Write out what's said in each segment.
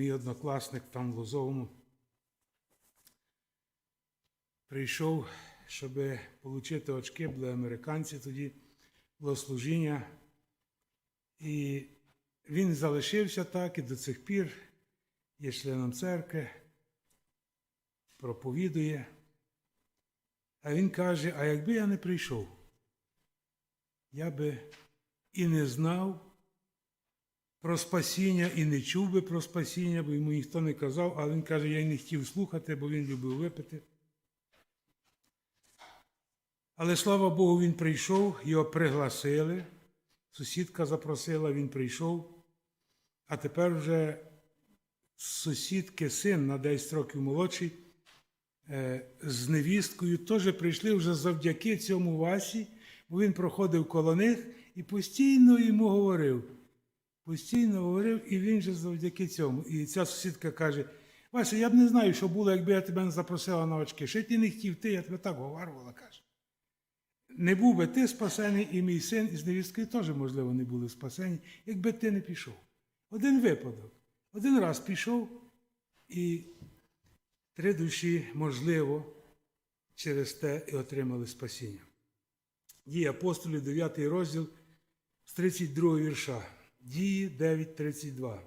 мій однокласник там в Лозовому прийшов, щоб отримати очки, були американці тоді, було служіння. І він залишився так і до цих пір є членом церкви, проповідує. А він каже: а якби я не прийшов, я би і не знав про спасіння, і не чув би про спасіння, бо йому ніхто не казав, а він каже, я й не хотів слухати, бо він любив випити. Але слава Богу, він прийшов, його пригласили. Сусідка запросила, він прийшов. А тепер вже сусідки син на 10 років молодший е, з невісткою теж прийшли вже завдяки цьому Васі, бо він проходив коло них і постійно йому говорив. Постійно говорив, і він же завдяки цьому. І ця сусідка каже: Вася, я б не знаю, що було, якби я тебе не запросила на очки. Ще ти не хотів, ти, я тебе так говорила, каже. Не був би ти спасений, і мій син із невісткою теж, можливо, не були спасені, якби ти не пішов. Один випадок. Один раз пішов, і три душі, можливо, через те і отримали спасіння. Дії апостолів, 9 розділ з 32 вірша. Дії 9.32.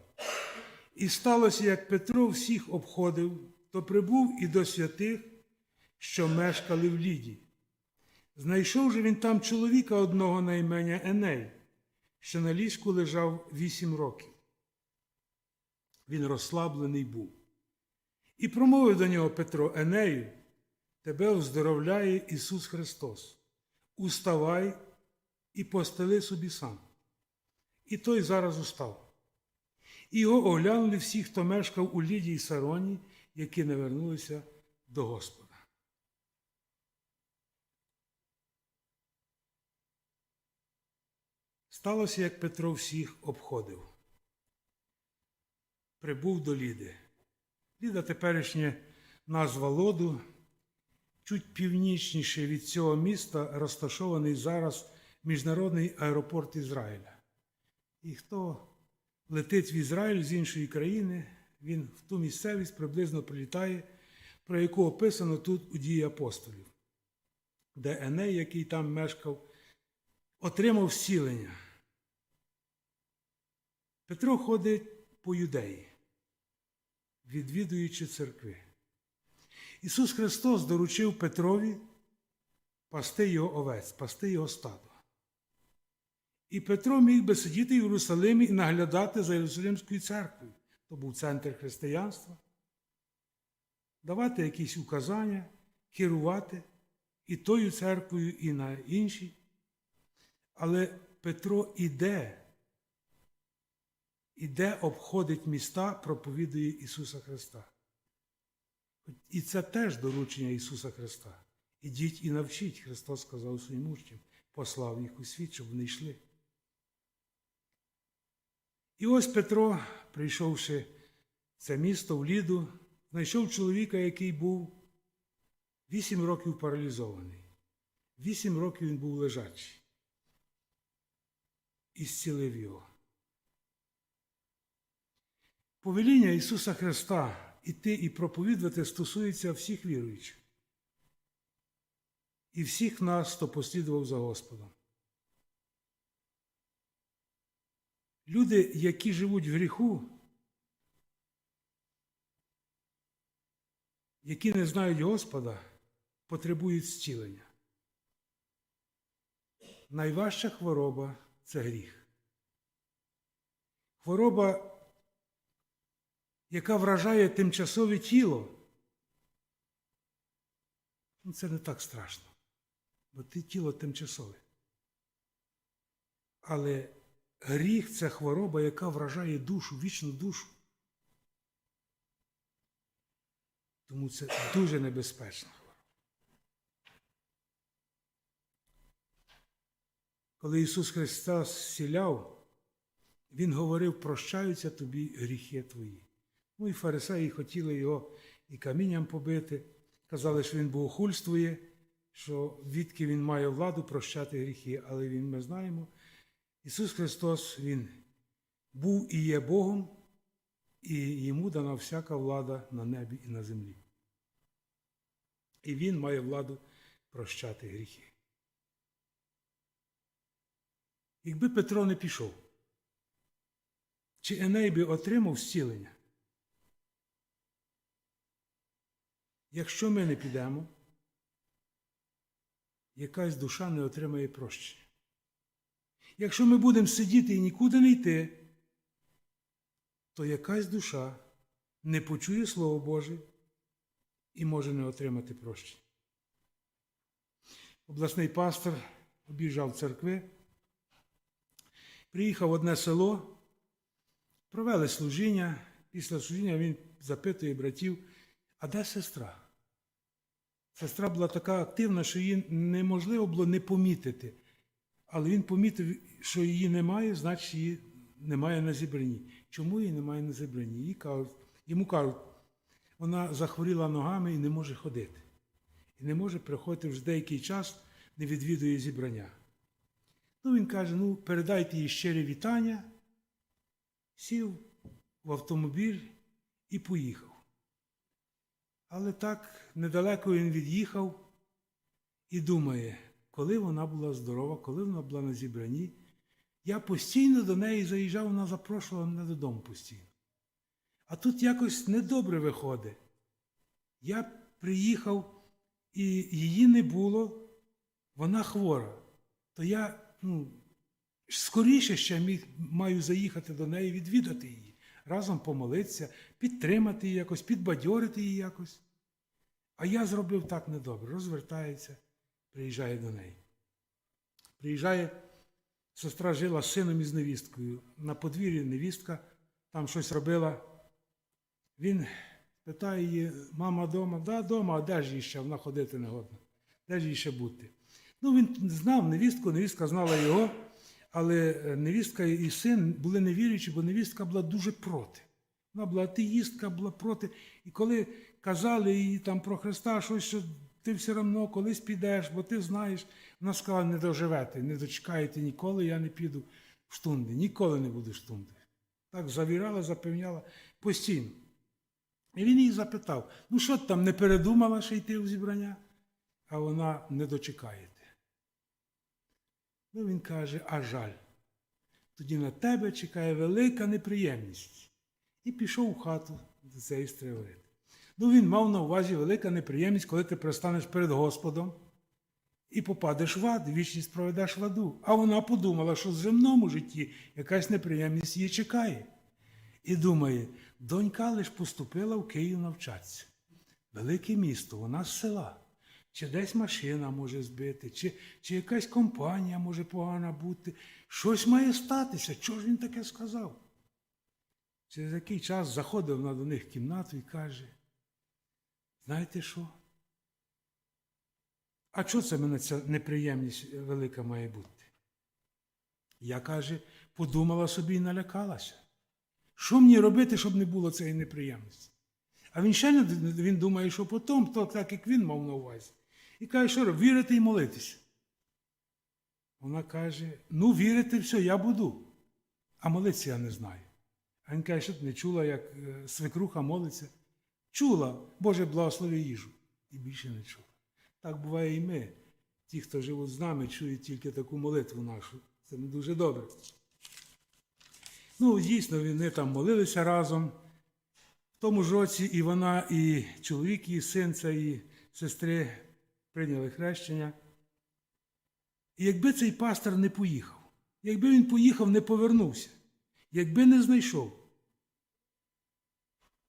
І сталося, як Петро всіх обходив, то прибув і до святих, що мешкали в Ліді. Знайшов же він там чоловіка одного на ім'я Еней, що на ліжку лежав вісім років. Він розслаблений був. І промовив до нього Петро Енею, тебе оздоровляє Ісус Христос. Уставай і постели собі сам. І той зараз устав. І його оглянули всі, хто мешкав у Ліді і Сароні, які не вернулися до Господа. Сталося, як Петро всіх обходив. Прибув до Ліди. Ліда теперішня назва Лоду, чуть північніше від цього міста розташований зараз міжнародний аеропорт Ізраїля. І хто летить в Ізраїль з іншої країни, він в ту місцевість приблизно прилітає, про яку описано тут у дії апостолів, де Еней, який там мешкав, отримав зцілення. Петро ходить по юдеї, відвідуючи церкви. Ісус Христос доручив Петрові пасти його овець, пасти його стадо. І Петро міг би сидіти в Єрусалимі і наглядати за Єрусалимською церквою. То був центр християнства, давати якісь указання, керувати і тою церквою, і на іншій. Але Петро іде, іде, обходить міста, проповідує Ісуса Христа. І це теж доручення Ісуса Христа. Ідіть і навчіть, Христос сказав своїм учням, послав їх у світ, щоб вони йшли. І ось Петро, прийшовши в це місто в Ліду, знайшов чоловіка, який був вісім років паралізований. Вісім років він був лежачий. І зцілив його. Повеління Ісуса Христа іти і проповідувати стосується всіх віруючих. І всіх нас, хто послідував за Господом. Люди, які живуть в гріху, які не знають Господа, потребують зцілення. Найважча хвороба це гріх. Хвороба, яка вражає тимчасове тіло, ну це не так страшно, бо ти тіло тимчасове. Але Гріх це хвороба, яка вражає душу, вічну душу. Тому це дуже небезпечна хвороба. Коли Ісус Христос зціляв, Він говорив, прощаються тобі гріхи твої. Ну і фарисеї хотіли його і камінням побити, казали, що він богохульствує, що відки він має владу прощати гріхи, але він, ми знаємо. Ісус Христос, Він був і є Богом, і йому дана всяка влада на небі і на землі. І він має владу прощати гріхи. Якби Петро не пішов, чи Еней би отримав зцілення? Якщо ми не підемо, якась душа не отримає прощення. Якщо ми будемо сидіти і нікуди не йти, то якась душа не почує Слово Боже і може не отримати прощення. Обласний пастор об'їжджав церкви, приїхав в одне село, провели служіння. Після служіння він запитує братів, а де сестра? Сестра була така активна, що її неможливо було не помітити. Але він помітив, що її немає, значить її немає на зібранні. Чому її немає на зібранні? Їй кажуть, йому кажуть, вона захворіла ногами і не може ходити. І не може приходити вже деякий час, не відвідує зібрання. Ну, він каже: ну, передайте їй щирі вітання, сів в автомобіль і поїхав. Але так недалеко він від'їхав і думає, коли вона була здорова, коли вона була на зібранні, я постійно до неї заїжджав, вона запрошувала мене додому постійно. А тут якось недобре виходить. Я приїхав, і її не було, вона хвора. То я ну, скоріше ще міг, маю заїхати до неї, відвідати її, разом помолитися, підтримати її якось, підбадьорити її якось. А я зробив так недобре, розвертається, приїжджає до неї. Приїжджає, сестра жила з сином і з невісткою. На подвір'ї невістка там щось робила. Він питає її, мама вдома, да, вдома, а де ж їй ще? Вона ходити не годна. Де ж їй ще бути? Ну, він знав невістку, невістка знала його, але невістка і син були невіруючі, бо невістка була дуже проти. Вона була атеїстка, була проти. І коли казали їй там про Христа, щось, що ти все одно колись підеш, бо ти знаєш, вона сказала, не доживете, не дочекаєте ніколи, я не піду в штунди, ніколи не буду в штунди. Так завірала, запевняла постійно. І він її запитав: ну що ти там не передумала ще йти в зібрання? А вона не дочекаєте. Ну він каже, а жаль. Тоді на тебе чекає велика неприємність. І пішов у хату до цієї стривити. Ну, він мав на увазі велика неприємність, коли ти пристанеш перед Господом і попадеш в ад, вічність проведеш в аду. А вона подумала, що в земному житті якась неприємність її чекає. І думає, донька лиш поступила в Київ навчатися. Велике місто, вона з села. Чи десь машина може збити, чи, чи якась компанія може погана бути. Щось має статися. Чого ж він таке сказав? Через який час заходив вона до них в кімнату і каже, знаєте що? А чого це мене ця неприємність велика має бути? Я каже, подумала собі і налякалася. Що мені робити, щоб не було цієї неприємності? А він ще не він думає, що потім, то так як він мав на увазі. І каже, що робити? вірити і молитися. Вона каже: ну, вірити, все, я буду. А молитися я не знаю. А він каже, що ти не чула, як е, свекруха молиться. Чула, Боже, благослови їжу. І більше не чула. Так буває і ми. Ті, хто живуть з нами, чують тільки таку молитву нашу. Це не дуже добре. Ну, дійсно, вони там молилися разом. В тому ж році і вона, і чоловік, і син і сестри прийняли хрещення. І якби цей пастор не поїхав, якби він поїхав, не повернувся, якби не знайшов,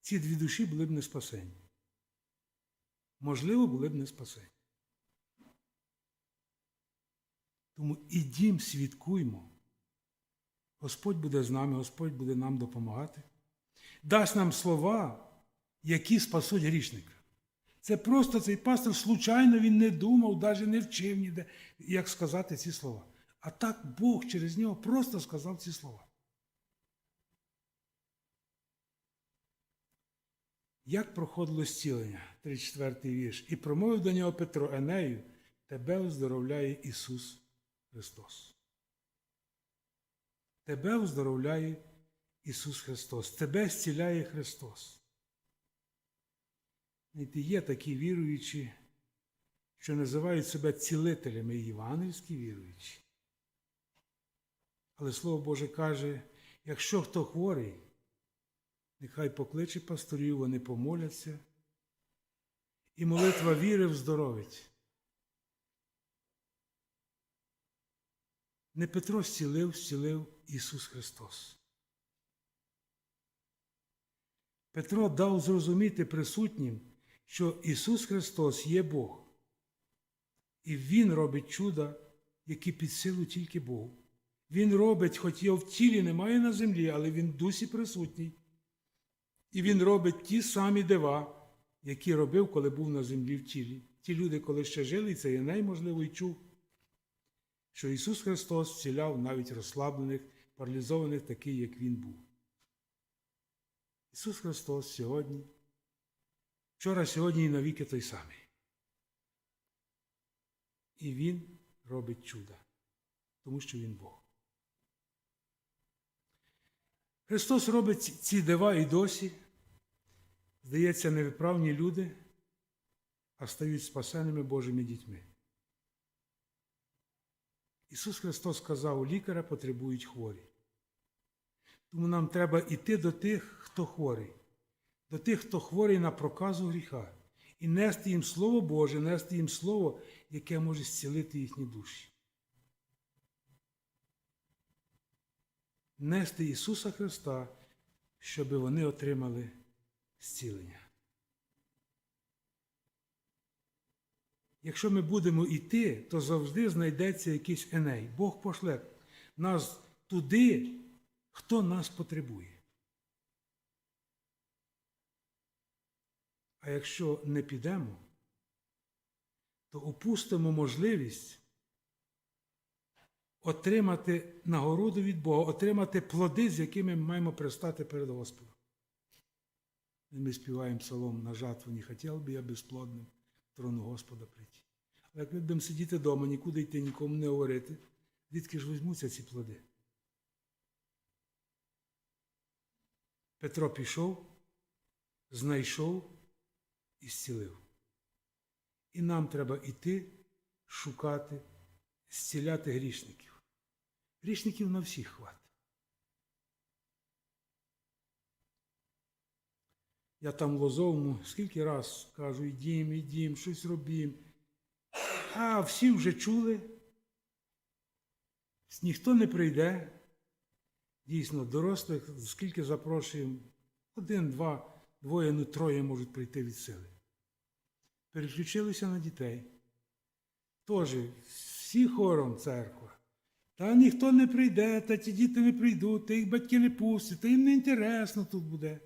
ці дві душі були б не спасені. Можливо, були б не спасені. Тому ідім, свідкуймо. Господь буде з нами, Господь буде нам допомагати. Дасть нам слова, які спасуть грішника. Це просто цей пастор, случайно він не думав, навіть не вчив ніде, як сказати ці слова. А так Бог через нього просто сказав ці слова. Як проходило зцілення, 34 вірш, і промовив до нього Петро Енею, тебе оздоровляє Ісус Христос. Тебе оздоровляє Ісус Христос. Тебе зціляє Христос. Знаєте, є такі віруючі, що називають себе цілителями євангельські віруючі. Але Слово Боже каже, якщо хто хворий, нехай покличе пасторів, вони помоляться, і молитва віри вздоровить. Не Петро зцілив, зцілив Ісус Христос. Петро дав зрозуміти присутнім, що Ісус Христос є Бог, і Він робить чуда, які під силу тільки Богу. Він робить, хоч його в тілі немає на землі, але він в дусі присутній. І він робить ті самі дива, які робив, коли був на землі в тілі. Ті люди, коли ще жили, це Єней, можливо, і чув, що Ісус Христос вціляв навіть розслаблених, паралізованих, таких, як Він був. Ісус Христос сьогодні, вчора, сьогодні і навіки той самий. І Він робить чуда, тому що Він Бог. Христос робить ці дива і досі, здається, невиправні люди, а стають спасеними Божими дітьми. Ісус Христос сказав, у лікаря потребують хворі. Тому нам треба йти до тих, хто хворий, до тих, хто хворий на проказу гріха, і нести їм Слово Боже, нести їм Слово, яке може зцілити їхні душі. Нести Ісуса Христа, щоб вони отримали зцілення. Якщо ми будемо йти, то завжди знайдеться якийсь еней. Бог пошле нас туди, хто нас потребує. А якщо не підемо, то упустимо можливість отримати нагороду від Бога, отримати плоди, з якими ми маємо пристати перед Господом. Ми співаємо псалом на жатву, не хотів би я безплодним трону Господа прийти. Але як ми будемо сидіти вдома, нікуди йти, нікому не говорити, звідки ж візьмуться ці плоди? Петро пішов, знайшов і зцілив. І нам треба йти, шукати, зціляти грішників. Грішників на всіх хватить. Я там в Лозовому скільки раз кажу, йдім, йдім, щось робім. А всі вже чули, ніхто не прийде. Дійсно, дорослих, скільки запрошуємо, один, два, двоє, ну троє можуть прийти від сили. Переключилися на дітей. Теж всі хором церква. Та ніхто не прийде, та ті діти не прийдуть, та їх батьки не пустять, та їм не інтересно тут буде.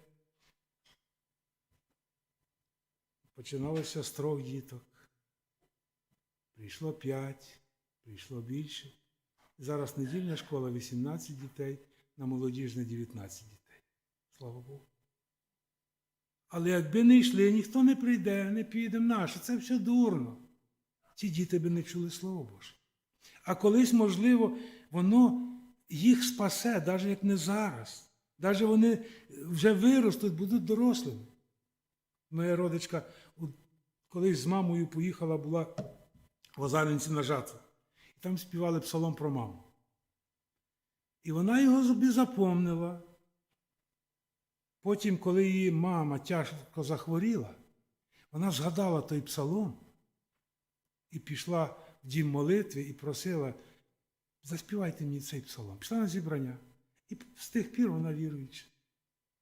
Починалося з трьох діток. Прийшло п'ять, прийшло більше. Зараз недільна школа 18 дітей, на молодіжне 19 дітей. Слава Богу. Але якби не йшли, ніхто не прийде, не піде наше. Це все дурно. Ці діти би не чули Слово Боже. А колись, можливо, воно їх спасе, навіть як не зараз. Навіть вони вже виростуть, будуть дорослими. Моя родичка колись з мамою поїхала, була в Озаринці на жатву. І там співали псалом про маму. І вона його собі запомнила. Потім, коли її мама тяжко захворіла, вона згадала той псалом і пішла в дім молитви і просила, заспівайте мені цей псалом. Пішла на зібрання. І з тих пір вона віруюча.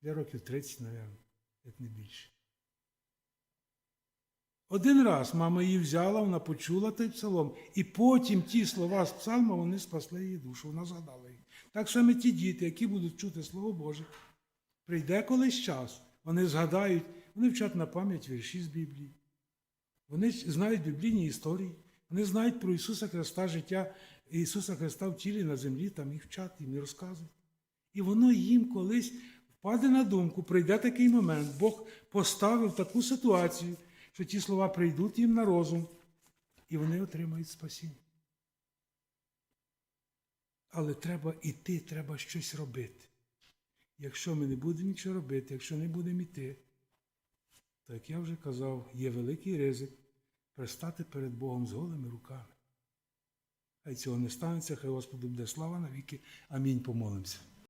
Для років 30, мабуть, як не більше. Один раз мама її взяла, вона почула той псалом, і потім ті слова з псалма вони спасли її душу, вона згадала їх. Так само ті діти, які будуть чути Слово Боже, прийде колись час, вони згадають, вони вчать на пам'ять вірші з Біблії. Вони знають біблійні історії, вони знають про Ісуса Христа, життя Ісуса Христа в тілі на землі, там їх вчать, їм розказують. І воно їм колись впаде на думку, прийде такий момент, Бог поставив таку ситуацію що ті слова прийдуть їм на розум, і вони отримають спасіння. Але треба йти, треба щось робити. якщо ми не будемо нічого робити, якщо не будемо йти, то, як я вже казав, є великий ризик пристати перед Богом з голими руками. Хай цього не станеться, хай Господу буде слава навіки. Амінь. Помолимося.